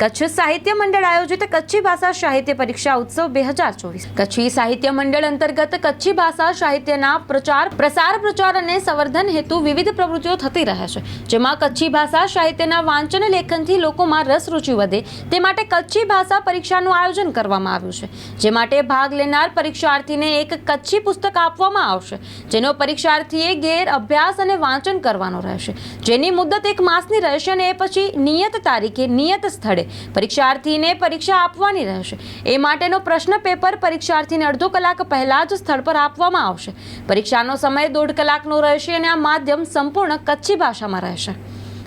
કચ્છ સાહિત્ય મંડળ આયોજિત કચ્છી ભાષા સાહિત્ય પરીક્ષા ઉત્સવ બે હજાર ચોવીસ. કચ્છી સાહિત્ય મંડળ અંતર્ગત કચ્છી ભાષા સાહિત્યના પ્રચાર, પ્રસાર, પ્રચાર અને સંવર્ધન હેતુ વિવિધ પ્રવૃત્તિઓ થતી રહે છે. જેમાં કચ્છી ભાષા સાહિત્યના વાંચન લેખનથી લોકોમાં રસ રુચિ વધે, તે માટે કચ્છી ભાષા પરીક્ષાનું આયોજન કરવામાં આવ્યું છે. જે માટે ભાગ લેનાર પરીક્ષાર્થીને એક કચ્છી પુસ્તક આપવામાં આવશે. જેનો પરીક્ષાર્થીએ ગેર અભ્યાસ અને વાંચન કરવાનો રહેશે. જેની મુદત એક માસની રહેશે અને એ પછી નિયત તારીખે નિયત સ્થળે પરીક્ષાર્થીને પરીક્ષા આપવાની રહેશે. એ માટેનો પ્રશ્ન પેપર પરીક્ષાર્થીને અડધો કલાક પહેલા જ સ્થળ પર આપવામાં આવશે. પરીક્ષાનો સમય દોઢ કલાકનો રહેશે અને આ માધ્યમ સંપૂર્ણ કચ્છી ભાષામાં રહેશે.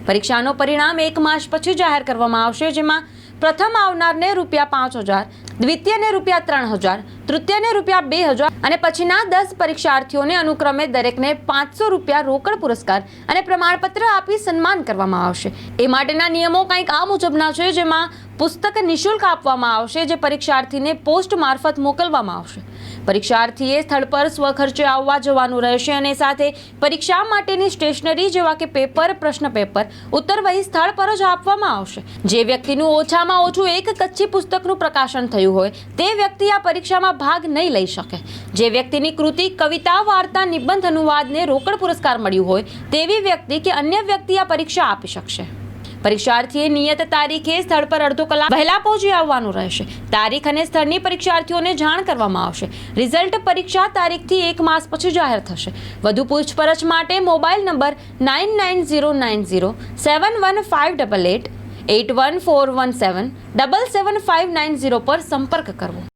પરીક્ષાનો પરિણામ એક માસ પછી જાહેર કરવામાં આવશે, જેમાં પ્રથમ આવનારને રૂપિયા પાંચ હજાર, દ્વિતીયને રૂપિયા ત્રણ હજાર, તૃતીયને રૂપિયા બે હજાર અને પછીના દસ પરીક્ષાર્થીઓને અનુક્રમે દરેકને પાંચસો રૂપિયા રોકડ પુરસ્કાર અને પ્રમાણપત્ર આપી સન્માન કરવામાં આવશે. એ માટેના નિયમો કંઈક આ મુજબના છે જેમાં પુસ્તક નિઃશુલ્ક આપવામાં આવશે, જે પરીક્ષાર્થીને પોસ્ટ મારફત મોકલવામાં આવશે. પરીક્ષાર્થીએ સ્થળ પર સ્વખર્ચે આવવા જવાનું રહેશે અને સાથે પરીક્ષા માટેની સ્ટેશનરી જેવા કે પેપર, પ્રશ્ન પેપર, ઉત્તર વહી સ્થળ પર જ આપવામાં આવશે. જે વ્યક્તિનું ઓછામાં ઓછું એક કચ્છી પુસ્તકનું પ્રકાશન થયું હોય, તે વ્યક્તિ આ પરીક્ષામાં ભાગ નહીં લઈ શકે. જે વ્યક્તિની કૃતિ, કવિતા, વાર્તા, નિબંધ અનુવાદને રોકડ પુરસ્કાર મળ્યું હોય, તેવી વ્યક્તિ કે અન્ય વ્યક્તિ આ પરીક્ષા આપી શકશે. પરીક્ષાર્થીએ નિયત તારીખે સ્થળ પર અડધો કલાક વહેલા પહોંચી આવવાનું રહેશે. તારીખ અને સ્થળની પરીક્ષાર્થીઓને જાણ કરવામાં આવશે. રિઝલ્ટ પરીક્ષા તારીખથી એક માસ પછી જાહેર થશે. વધુ પૂછપરછ માટે mobile number nine nine zero nine zero seven one five double eight eight one four one seven double seven five nine zero પર સંપર્ક કરવો.